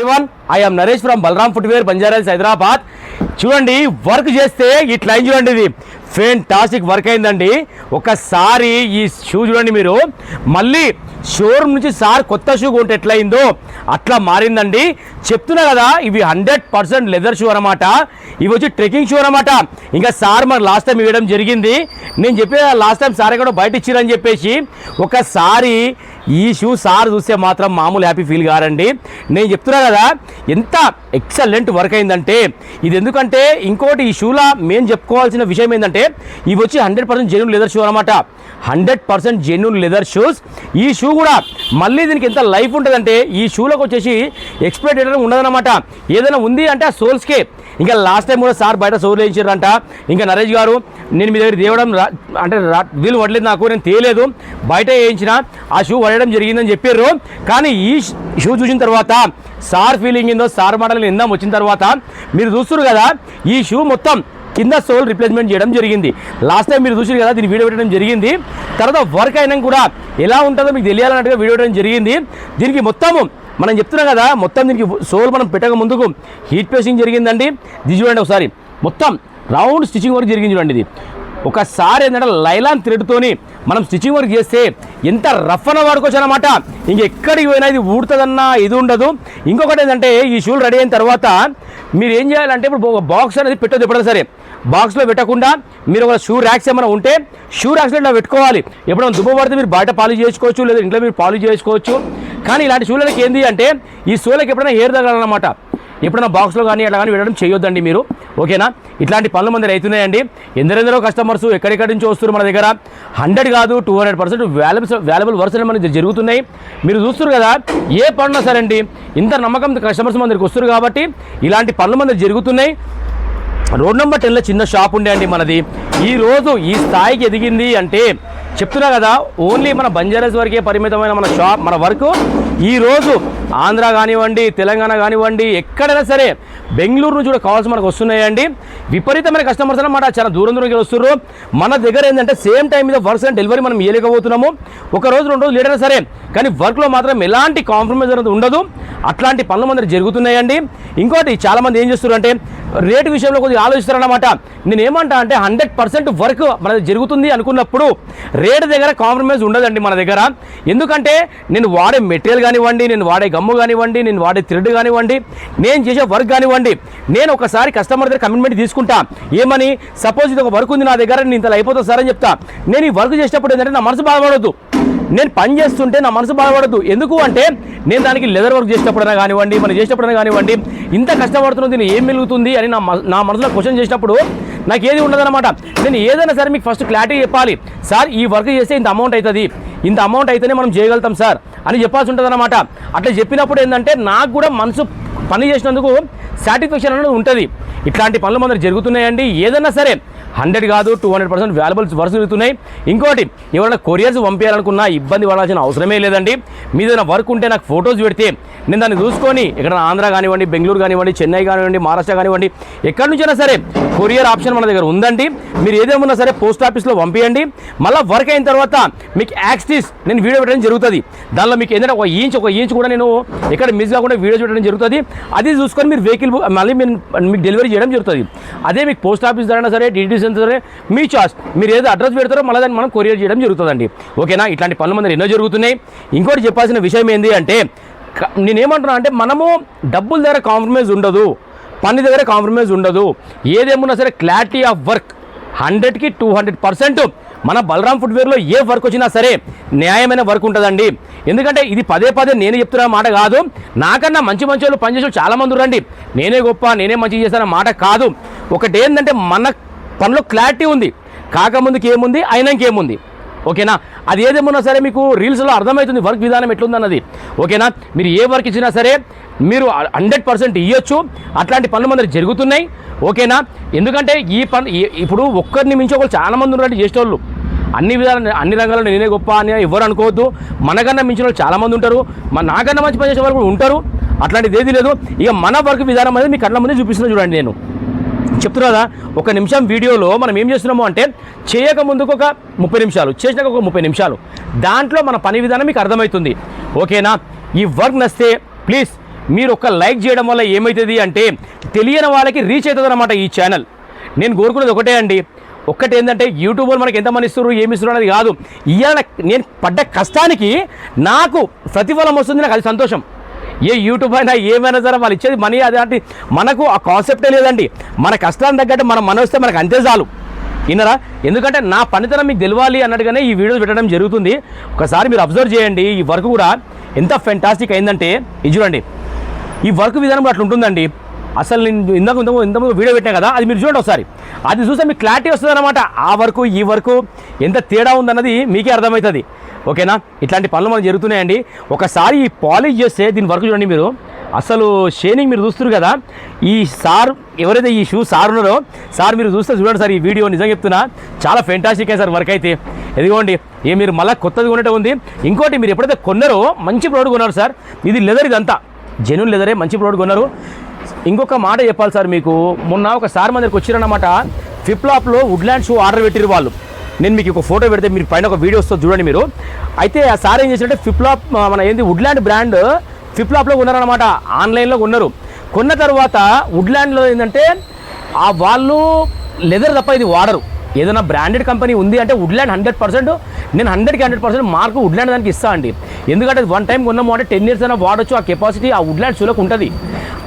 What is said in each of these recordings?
Everyone I am Naresh from Balaram footwear Banjara Hills Hyderabad చూడండి work చేస్తే ఇట్లా చూడండి ఇది? ఫెంటాస్టిక్ వర్క్ అయిందండి. ఒకసారి ఈ షూ చూడండి మీరు. మళ్ళీ షోరూమ్ నుంచి సార్ కొత్త షూ కొంటే ఎట్లయిందో అట్లా మారిందండి. చెప్తున్నా కదా ఇవి హండ్రెడ్ పర్సెంట్ లెదర్ షూ అనమాట ఇవి వచ్చి ట్రెక్కింగ్ షూ అనమాట ఇంకా సార్ మరి లాస్ట్ టైం ఇవ్వడం జరిగింది. నేను చెప్పే లాస్ట్ టైం సార్ ఎక్కడో బయట ఇచ్చిరని చెప్పేసి ఒకసారి ఈ షూ సార్ చూస్తే మాత్రం మామూలు హ్యాపీ ఫీల్ కారండి నేను చెప్తున్నా కదా ఎంత ఎక్సలెంట్ వర్క్ అయిందంటే ఇది ఎందుకంటే ఇంకోటి ఈ షూలా మేము చెప్పుకోవాల్సిన విషయం ఏంటంటే ఇవి వచ్చి hundred percent genuine leather shoe అనమాట hundred percent genuine leather shoes ఈ షూ కూడా మళ్ళీ దీనికి ఎంత లైఫ్ ఉంటుందంటే ఈ షూలకు వచ్చేసి ఎక్స్పైర్ డేట్ ఉండదన్నమాట. ఏదైనా ఉంది అంటే ఆ సోల్స్కే ఇంకా లాస్ట్ టైం కూడా సార్ బయట సోల్ వేయించారంట ఇంకా నరేష్ గారు నేను మీ దగ్గర తేవడం అంటే వీలు పడలేదు నాకు నేను తేలేదు. బయట వేయించిన ఆ షూ పడడం జరిగిందని చెప్పారు కానీ ఈ షూ చూసిన తర్వాత సార్ ఫీలింగ్ ఏందో సార్ మాటలు ఇందాం వచ్చిన తర్వాత మీరు చూస్తున్నారు కదా ఈ షూ మొత్తం కింద సోల్ రిప్లేస్మెంట్ చేయడం జరిగింది. లాస్ట్ టైం మీరు చూసారు కదా దీన్ని వీడియో పెట్టడం జరిగింది. తర్వాత వర్క్ అయినా కూడా ఎలా ఉంటుందో మీకు తెలియాలన్నట్టుగా వీడియో పెట్టడం జరిగింది. దీనికి మొత్తము మనం చెప్తున్నాం కదా మొత్తం దీనికి సోల్ మనం పెట్టక ముందుకు హీట్ పేసింగ్ జరిగిందండి. ఇది చూడండి ఒకసారి. మొత్తం రౌండ్ స్టిచ్చింగ్ వరకు జరిగింది చూడండి ఇది. ఒకసారి ఏంటంటే లైలాన్ థ్రెడ్తోని మనం స్టిచింగ్ వర్క్ చేస్తే ఎంత రఫ్ అన్న వాడుకోవచ్చు అనమాట ఇంకెక్కడికి పోయినా ఇది ఊడుతుందన్న ఇది ఉండదు. ఇంకొకటి ఏంటంటే ఈ షూలు రెడీ అయిన తర్వాత మీరు ఏం చేయాలంటే ఇప్పుడు బాక్స్ అనేది పెట్టొద్దు ఎప్పుడైనా సరే. బాక్స్లో పెట్టకుండా మీరు ఒక షూ ర్యాక్స్ ఏమైనా ఉంటే షూ ర్యాక్స్లో పెట్టుకోవాలి. ఎప్పుడైనా దుమ్ము పడితే మీరు బయట పాలిష్ చేసుకోవచ్చు లేదా ఇంట్లో మీరు పాలిష్ చేసుకోవచ్చు. కానీ ఇలాంటి షూలకి ఏంది అంటే ఈ షూలకి ఎప్పుడైనా హెయిర్ తగలనమాట ఎప్పుడైనా బాక్స్లో కానీ అట్లా కానీ వెళ్ళడం చేయొద్దండి మీరు. ఓకేనా? ఇట్లాంటి పనులు మంది అవుతున్నాయండి. ఎందరెందరో కస్టమర్స్ ఎక్కడెక్కడి నుంచి వస్తున్నారు మన దగ్గర. హండ్రెడ్ కాదు two hundred percent valuable valuable verse మనకి జరుగుతున్నాయి. మీరు చూస్తున్నారు కదా ఏ పనున్నా సరే అండి ఇంత నమ్మకం కస్టమర్స్ మన దగ్గరికి కాబట్టి ఇలాంటి పనులు మన జరుగుతున్నాయి. రోడ్ నెంబర్ టెన్లో చిన్న షాప్ ఉండే అండి మనది. ఈ రోజు ఈ స్థాయికి ఎదిగింది అంటే చెప్తున్నా కదా ఓన్లీ మన బంజారాస్ వరకే పరిమితమైన మన షాప్ మన వర్క్ ఈ రోజు ఆంధ్ర కానివ్వండి తెలంగాణ కానివ్వండి ఎక్కడైనా సరే బెంగళూరు నుంచి కూడా కావాల్సి మనకు వస్తున్నాయండి. విపరీతమైన కస్టమర్స్ అన్నమాట చాలా దూరం దూరంకి వస్తున్నారు మన దగ్గర ఏంటంటే సేమ్ టైం మీద వర్క్స్ అండ్ డెలివరీ మనం ఇవ్వలేకపోతున్నాము ఒక రోజు రెండు రోజులు లేట్ అయినా సరే కానీ వర్క్లో మాత్రం ఎలాంటి కాంప్రమైజ్ అనేది ఉండదు. అట్లాంటి పనులు మన జరుగుతున్నాయండి. ఇంకోటి చాలామంది ఏం చేస్తున్నారు అంటే రేటు విషయంలో కొద్దిగా ఆలోచిస్తారన్నమాట. నేను ఏమంటా అంటే హండ్రెడ్ పర్సెంట్ వర్క్ మన జరుగుతుంది అనుకున్నప్పుడు రేటు దగ్గర కాంప్రమైజ్ ఉండదండి మన దగ్గర. ఎందుకంటే నేను వాడే మెటీరియల్ కానివ్వండి నేను వాడే గమ్ము కానివ్వండి నేను వాడే థ్రెడ్ కానివ్వండి నేను చేసే వర్క్ కానివ్వండి నేను ఒకసారి కస్టమర్ దగ్గర కమిట్మెంట్ తీసుకుంటా. ఏమని? సపోజ్ ఇది ఒక వర్క్ ఉంది నా దగ్గర నేను ఇంతలో అయిపోతుంది సార్ అని చెప్తా. నేను ఈ వర్క్ చేసేటప్పుడు ఏంటంటే నా మనసు బాధపడదు నేను పని చేస్తుంటే నా మనసు బాధపడదు ఎందుకు అంటే నేను దానికి లెదర్ వర్క్ చేసేటప్పుడైనా కానివ్వండి మనం చేసేటప్పుడైనా కానివ్వండి ఇంత కష్టపడుతున్నది దీన్ని ఏం మిలుగుతుంది అని నా నా మనసులో క్వశ్చన్ చేసినప్పుడు నాకు ఏది ఉండదన్నమాట. నేను ఏదైనా సరే మీకు ఫస్ట్ క్లారిటీ చెప్పాలి. సార్ ఈ వర్క్ చేస్తే ఇంత అమౌంట్ అవుతుంది ఇంత అమౌంట్ అయితేనే మనం చేయగలుగుతాం సార్ అని చెప్పాల్సి ఉంటుంది అనమాట అట్లా చెప్పినప్పుడు ఏంటంటే నాకు కూడా మనసు పని చేసినందుకు సాటిస్ఫాక్షన్ అనేది ఉంటుంది. ఇట్లాంటి పనులు మన జరుగుతున్నాయండి. ఏదైనా సరే హండ్రెడ్ కాదు టూ హండ్రెడ్ పర్సెంట్ వాల్యుబుల్స్ వరుస జరుగుతున్నాయి. ఇంకోటి ఎవరైనా కొరియర్స్ పంపించాలనుకున్నా ఇబ్బంది పడాల్సిన అవసరమే లేదండి. మీద వర్క్ ఉంటే నాకు ఫొటోస్ పెడితే నేను దాన్ని చూసుకొని ఇక్కడ ఆంధ్ర కానివ్వండి బెంగళూరు కానివ్వండి చెన్నై కానివ్వండి మహారాష్ట్ర కానివ్వండి ఎక్కడి నుంచైనా సరే కొరియర్ ఆప్షన్ మన దగ్గర ఉందండి. మీరు ఏదేమన్నా సరే పోస్ట్ ఆఫీస్లో పంపించండి మళ్ళీ వర్క్ అయిన తర్వాత మీకు యాక్సిస్ నేను వీడియో పెట్టడం జరుగుతుంది. దానిలో మీకు ఏంటంటే ఒక ఇంచ్ ఒక ఇంచ్ కూడా నేను ఎక్కడ మిస్ కాకుండా వీడియో చూడడం జరుగుతుంది. అది చూసుకొని మీరు వెహికల్ మళ్ళీ మీరు మీకు డెలివరీ చేయడం జరుగుతుంది. అదే మీకు పోస్ట్ ఆఫీస్ ద్వారా సరే డిటీ అయినా సరే మీ చాయిస్ మీరు ఏదో అడ్రస్ పెడతారో మళ్ళీ దాన్ని మనం కొరియర్ చేయడం జరుగుతుందండి. ఓకేనా? ఇట్లాంటి పనులు మన ఎన్నో జరుగుతున్నాయి. ఇంకోటి చెప్పాల్సిన విషయం ఏంటి అంటే నేనేమంటున్నా అంటే మనము డబ్బుల దగ్గర కాంప్రమైజ్ ఉండదు పని దగ్గర కాంప్రమైజ్ ఉండదు. ఏదేమున్నా సరే క్లారిటీ ఆఫ్ వర్క్ హండ్రెడ్కి టూ హండ్రెడ్ పర్సెంట్ మన బలరాం ఫుట్వేర్లో ఏ వర్క్ వచ్చినా సరే న్యాయమైన వర్క్ ఉంటుందండి. ఎందుకంటే ఇది పదే పదే నేను చెప్తున్న మాట కాదు నాకన్నా మంచి మంచి వాళ్ళు పనిచేసే చాలామంది రండి నేనే గొప్ప నేనే మంచి చేశాన మాట కాదు. ఒకటి ఏంటంటే మన పనిలో క్లారిటీ ఉంది. కాకముందుకి ఏముంది అయినాక ఏముంది ఓకేనా? అది ఏదేమన్నా సరే మీకు రీల్స్లో అర్థమవుతుంది వర్క్ విధానం ఎట్లుందన్నది. ఓకేనా? మీరు ఏ వర్క్ ఇచ్చినా సరే మీరు హండ్రెడ్ పర్సెంట్ ఇవ్వచ్చు అట్లాంటి పనులు మన జరుగుతున్నాయి. ఓకేనా? ఎందుకంటే ఈ పని ఇప్పుడు ఒక్కరిని మించి ఒకరు చాలామంది ఉన్నట్టు చేసేవాళ్ళు అన్ని విధాలు అన్ని రంగాల్లో నేనే గొప్ప అని ఎవరు అనుకోవద్దు. మనకన్నా మించిన వాళ్ళు చాలామంది ఉంటారు. మన నాకన్నా మంచి పని చేసే వాళ్ళు కూడా ఉంటారు. అట్లాంటిది ఏది లేదు. ఇక మన వర్క్ విధానం అనేది మీ కళ్ళ ముందే చూపిస్తున్నా చూడండి నేను. చెప్తున్నా ఒక నిమిషం వీడియోలో మనం ఏం చేస్తున్నాము అంటే చేయక ముందుకు ఒక ముప్పై నిమిషాలు చేసినాక ఒక ముప్పై నిమిషాలు. దాంట్లో మన పని విధానం మీకు అర్థమవుతుంది. ఓకేనా? ఈ వర్క్ నస్తే ప్లీజ్ మీరు ఒక లైక్ చేయడం వల్ల ఏమవుతుంది అంటే తెలియని వాళ్ళకి రీచ్ అవుతుంది అనమాట ఈ ఛానల్ నేను కోరుకునేది ఒకటే అండి. ఒక్కటి ఏంటంటే యూట్యూబ్లో మనకి ఎంతమంది ఇస్తారు ఏమి ఇస్తారు అనేది కాదు. ఇవాళ నేను పడ్డ కష్టానికి నాకు ప్రతిఫలం వస్తుంది నాకు అది సంతోషం. ఏ యూట్యూబ్ అయినా ఏమైనా సరే వాళ్ళు ఇచ్చేది మనీ అది అంటే మనకు ఆ కాన్సెప్టే లేదండి. మన కష్టాన్ని తగ్గట్టు మనం మన వస్తే మనకు అంతే చాలు. విన్నరా? ఎందుకంటే నా పనితనం మీకు తెలియాలి అన్నట్టుగానే ఈ వీడియోస్ పెట్టడం జరుగుతుంది. ఒకసారి మీరు అబ్జర్వ్ చేయండి. ఈ వర్క్ కూడా ఎంత ఫెంటాస్టిక్ అయిందంటే ఇది చూడండి. ఈ వర్క్ విధానం అట్లా ఉంటుందండి. అసలు నేను ఇందాక ఇంతకు ఇంతకుముందు వీడియో పెట్టాను కదా అది మీరు చూడండి ఒకసారి. అది చూస్తే మీకు క్లారిటీ వస్తుంది అనమాట ఆ వర్క్ ఈ వరకు ఎంత తేడా ఉందన్నది మీకే అర్థమవుతుంది. ఓకేనా? ఇట్లాంటి పనులు మనకు జరుగుతున్నాయండి. ఒకసారి ఈ పాలిష్ చేస్తే దీని వర్క్ చూడండి మీరు. అసలు షేనింగ్ మీరు చూస్తున్నారు కదా? ఈ సార్ ఎవరైతే ఈ షూ సార్ ఉన్నారో సార్ మీరు చూస్తే చూడండి సార్ ఈ వీడియో. నిజంగా చెప్తున్నా చాలా ఫెంటాస్టిక్ సార్ వర్క్ అయితే. ఎదిగోండి ఏ మీరు మళ్ళీ కొత్తది కొన్నట్టు ఉంది. ఇంకోటి మీరు ఎప్పుడైతే కొన్నారో మంచి ప్రోడక్ట్ కొన్నారు సార్. ఇది లెదర్ ఇదంతా. జెన్యున్ లెదరే మంచి ప్రోడక్ట్ కొన్నారు. ఇంకొక మాట చెప్పాలి సార్ మీకు. మొన్న ఒక సార్ మన దగ్గరికి వచ్చిరన్నమాట. ఫ్లిప్లాప్లో వుడ్లాండ్ షూ ఆర్డర్ పెట్టిరు వాళ్ళు. నేను మీకు ఒక ఫోటో పెడితే మీరు పైన ఒక వీడియో వస్తుంది చూడండి మీరు. అయితే ఆ సార్ ఏం చేసినట్టే ఫ్లిప్లాప్ మన ఏంది వుడ్లాండ్ బ్రాండ్ ఫ్లిప్లాప్లో ఉన్నారనమాట ఆన్లైన్లో ఉన్నారు కొన్న తర్వాత వుడ్లాండ్లో ఏంటంటే ఆ వాళ్ళు లెదర్ తప్ప ఇది వాడరు. ఏదైనా బ్రాండెడ్ కంపెనీ ఉంది అంటే వుడ్లాండ్ హండ్రెడ్ పర్సెంట్ నేను హండ్రెడ్కి హండ్రెడ్ పర్సెంట్ మార్కు వుడ్లాండ్ దానికి ఇస్తా అండి. ఎందుకంటే వన్ టైం కొన్నాము అంటే టెన్ ఇయర్స్ అయినా వాడచ్చు ఆ కెపాసిటీ ఆ వుడ్లాండ్ షోలోకి ఉంటుంది.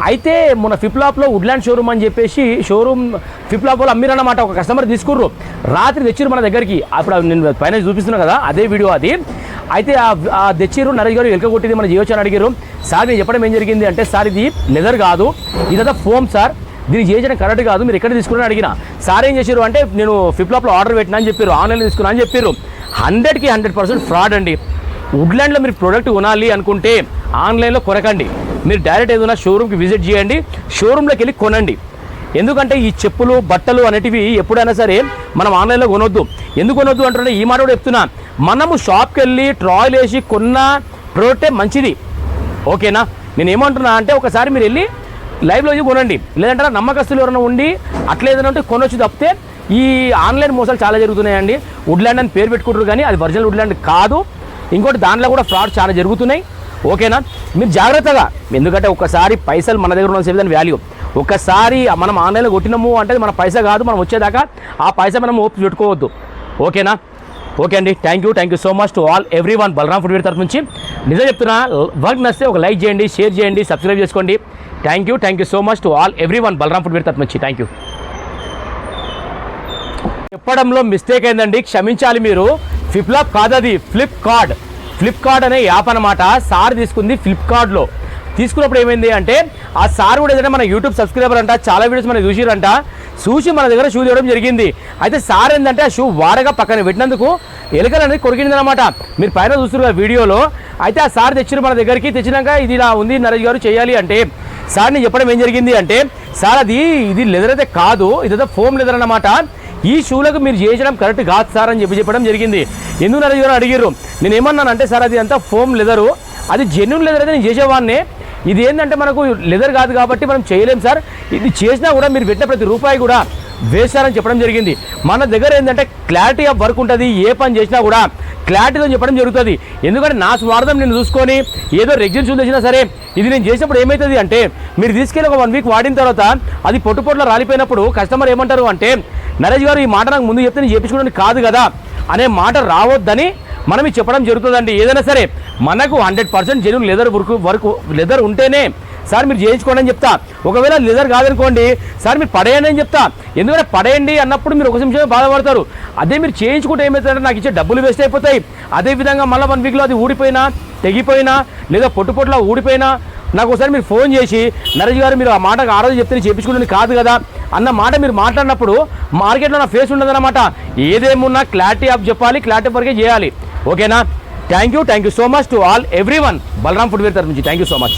అయితే మన ఫ్లిప్లాప్లో వుడ్లాండ్ షోరూమ్ అని చెప్పేసి షోరూమ్ ఫ్లిప్లాప్ అమ్మిరన్నమాట ఒక కస్టమర్ తీసుకుర్రు. రాత్రి తెచ్చిర్రు మన దగ్గరికి. అప్పుడు నేను పైన చూపిస్తున్నాను కదా అదే వీడియో అది. అయితే ఆ తెచ్చిర్రు నరేష్ గారు ఎలక కొట్టింది మన జియోచ్ అని అడిగారు సార్ నేను చెప్పడం ఏం జరిగింది? అంటే సార్ ఇది లెదర్ కాదు. ఇదంతా ఫోమ్ సార్. దీన్ని చేయడం కరెక్ట్ కాదు. మీరు ఎక్కడ తీసుకున్నారని అడిగిన. సార్ ఏం చేశారు అంటే నేను ఫ్లిప్లాప్లో ఆర్డర్ పెట్టినా అని చెప్పారు ఆన్లైన్లో తీసుకున్నా అని చెప్పారు హండ్రెడ్కి హండ్రెడ్ పర్సెంట్ ఫ్రాడ్ అండి. వుడ్లాండ్లో మీరు ప్రోడక్ట్ కొనాలి అనుకుంటే ఆన్లైన్లో కొరకండి మీరు డైరెక్ట్ ఏదైనా షోరూమ్కి విజిట్ చేయండి షోరూంలోకి వెళ్ళి కొనండి. ఎందుకంటే ఈ చెప్పులు బట్టలు అనేటివి ఎప్పుడైనా సరే మనం ఆన్లైన్లో కొనొద్దు. ఎందుకు కొనొద్దు అంటుంటే ఈ మాట కూడా చెప్తున్నా మనము షాప్కి వెళ్ళి ట్రాయల్ వేసి కొన్న ప్రోడక్టే మంచిది. ఓకేనా? నేను ఏమంటున్నా అంటే ఒకసారి మీరు వెళ్ళి లైవ్లో కొనండి. లేదంటే నమ్మకస్తులు ఎవరైనా ఉండి అట్లా ఏదైనా ఉంటే కొనొచ్చు తప్పితే ఈ ఆన్లైన్ మోసాలు చాలా జరుగుతున్నాయండి. వుడ్లాండ్ అని పేరు పెట్టుకుంటారు కానీ అది ఒరిజినల్ వుడ్లాండ్ కాదు. ఇంకోటి దాంట్లో కూడా ఫ్రాడ్ చాలా జరుగుతున్నాయి. ఓకేనా మీరు జాగ్రత్తగా. ఎందుకంటే ఒకసారి పైసలు మన దగ్గర ఉన్న సేపు వాల్యూ ఒకసారి మనం ఆన్లైన్లో కొట్టినాము అంటే మన పైసా కాదు మనం వచ్చేదాకా ఆ పైసా మనం ఓపి పెట్టుకోవద్దు. ఓకేనా ఓకే అండి. Thank you thank you so much to all every one Balaram food తరఫు నుంచి. నిజం చెప్తున్నా వర్క్ నచ్చితే ఒక లైక్ చేయండి షేర్ చేయండి సబ్స్క్రైబ్ చేసుకోండి. Thank you thank you so much to all every one Balaram food తరఫు నుంచి. థ్యాంక్ యూ చెప్పడంలో మిస్టేక్ అయిందండి. క్షమించాలి మీరు. ఫ్లిప్లాప్ కాదది ఫ్లిప్కార్ట్ ఫ్లిప్కార్ట్ అనే యాప్ అనమాట సార్ తీసుకుంది ఫ్లిప్కార్ట్లో. తీసుకున్నప్పుడు ఏమైంది అంటే ఆ సార్ కూడా ఏదైనా మన యూట్యూబ్ సబ్స్క్రైబర్ అంట చాలా వీడియోస్ మనం చూసిరంట. చూసి మన దగ్గర షూ తీయడం జరిగింది. అయితే సార్ ఏంటంటే ఆ షూ వాడగా పక్కన పెట్టినందుకు ఎలుకలు అనేది కొరికిందనమాట మీరు పైన చూస్తున్నారు వీడియోలో. అయితే ఆ సార్ తెచ్చిన మన దగ్గరికి. తెచ్చినాక ఇది ఇలా ఉంది నరేష్ గారు చేయాలి అంటే సార్ని చెప్పడం ఏం జరిగింది అంటే సార్ అది ఇది లెదర్ అయితే కాదు ఇదైతే ఫోమ్ లెదర్ అనమాట ఈ షూలకు మీరు చేసడం కరెక్ట్ కాదు సార్ అని చెప్పి చెప్పడం జరిగింది. ఎందుకు నరేష్ అడిగారు నేను ఏమన్నాను అంటే సార్ అది అంతా ఫోమ్ లెదరు. అది జెన్యున్ లెదర్ అయితే నేను చేసేవాడిని. ఇది ఏంటంటే మనకు లెదర్ కాదు కాబట్టి మనం చేయలేం సార్. ఇది చేసినా కూడా మీరు పెట్టిన ప్రతి రూపాయి కూడా వేస్తారని చెప్పడం జరిగింది. మన దగ్గర ఏంటంటే క్లారిటీ ఆఫ్ వర్క్ ఉంటుంది. ఏ పని చేసినా కూడా క్లారిటీతో చెప్పడం జరుగుతుంది. ఎందుకంటే నా స్వార్థం నేను చూసుకొని ఏదో రెగ్జిన్ షూ సరే ఇది నేను చేసినప్పుడు ఏమవుతుంది అంటే మీరు తీసుకెళ్ళి ఒక వన్ వీక్ వాడిన తర్వాత అది పొట్టు పొట్టులో రాలిపోయినప్పుడు కస్టమర్ ఏమంటారు అంటే నరేష్ గారు ఈ మాట నాకు ముందు చెప్తే నేను చేయించుకోవడానికి కాదు కదా అనే మాట రావద్దని మనం చెప్పడం జరుగుతుందండి. ఏదైనా సరే మనకు hundred percent genuine leather work work leather ఉంటేనే సార్ మీరు చేయించుకోండి అని చెప్తా. ఒకవేళ లెదర్ కాదనుకోండి సార్ మీరు పడేయండి అని చెప్తా. ఎందుకంటే పడేయండి అన్నప్పుడు మీరు ఒక నిమిషం బాధపడతారు. అదే మీరు చేయించుకుంటే ఏమవుతుందంటే నాకు ఇచ్చే డబ్బులు వేస్ట్ అయిపోతాయి. అదే విధంగా మళ్ళీ వన్ వీక్లో అది ఊడిపోయినా తెగిపోయినా లేదా పొట్టు పొట్టులా ఊడిపోయినా నాకు ఒకసారి మీరు ఫోన్ చేసి నరేష్ గారు మీరు ఆ మాటకు ఆ రోజు చెప్తే చేయించుకుని కాదు కదా. అన్న మాట మీరు మాట్లాడినప్పుడు మార్కెట్లో నా ఫేస్ ఉండదన్నమాట. ఏదేమున్నా క్లారిటీ ఆఫ్ చెప్పాలి క్లారిటీ వరకే చేయాలి. ఓకేనా thank you thank you so much to all every one Balaram footwear తరఫు నుంచి. Thank you so much